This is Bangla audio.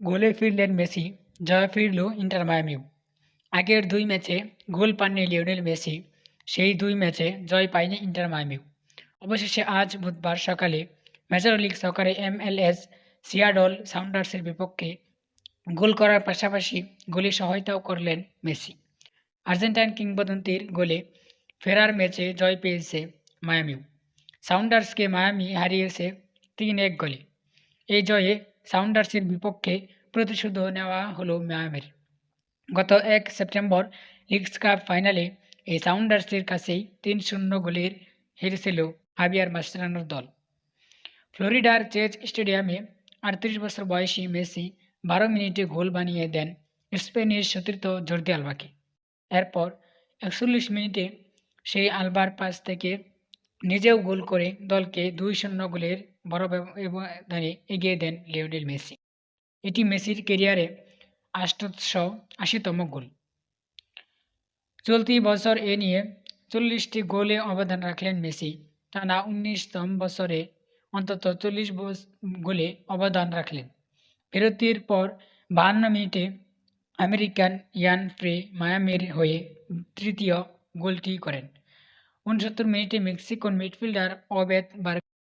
গোলে ফিরলেন মেসি, জয় ফিরল ইন্টার মায়ামিও। আগের দুই ম্যাচে গোল পাননি লিওনেল মেসি, সেই দুই ম্যাচে জয় পায়নি ইন্টার মায়ামিও। অবশেষে আজ বুধবার সকালে মেজর লিগ সকারে এমএলএস সিয়াডল সাউন্ডার্সের বিপক্ষে গোল করার পাশাপাশি গোলে সহায়তাও করলেন মেসি। আর্জেন্টাইন কিংবদন্তির গোলে ফেরার ম্যাচে জয় পেয়েছে মায়ামিও। সাউন্ডার্সকে মায়ামি হারিয়েছে তিন-এক গোলে। এই জয়ে সাউন্ডার্সের বিপক্ষে প্রতিশোধও নেওয়া হলো মায়ামির। গত এক সেপ্টেম্বর লিগস কাপ ফাইনালে এই সাউন্ডার্সের কাছেই তিন-শূন্য গোলের হেরেছিল হাবিয়ার মাস্টেরানোর দল। ফ্লোরিডার চেজ স্টেডিয়ামে আটত্রিশ বছর বয়সী মেসি বারো মিনিটে গোল বানিয়ে দেন স্পেনের সতীর্থ জর্দি আলবাকে। এরপর একচল্লিশ মিনিটে সেই আলবার পাস থেকে নিজেও গোল করে দলকে দুই-শূন্য গোলের বড় ব্যবধানে এগিয়ে দেন লিওনেল মেসি। এটি মেসির কেরিয়ারে আটশো আশিতম গোল। চলতি বছর এ নিয়ে চল্লিশটি গোলে অবদান রাখলেন মেসি। টানা উনিশতম বছরে অন্তত চল্লিশ গোলে অবদান রাখলেন। বিরতির পর বাহান্ন মিনিটে আমেরিকান ইয়ান প্রে মায়ামির হয়ে তৃতীয় গোলটি করেন। उनसत्तर मिनिटे मेक्सिकन मिडफील्डर ओबेद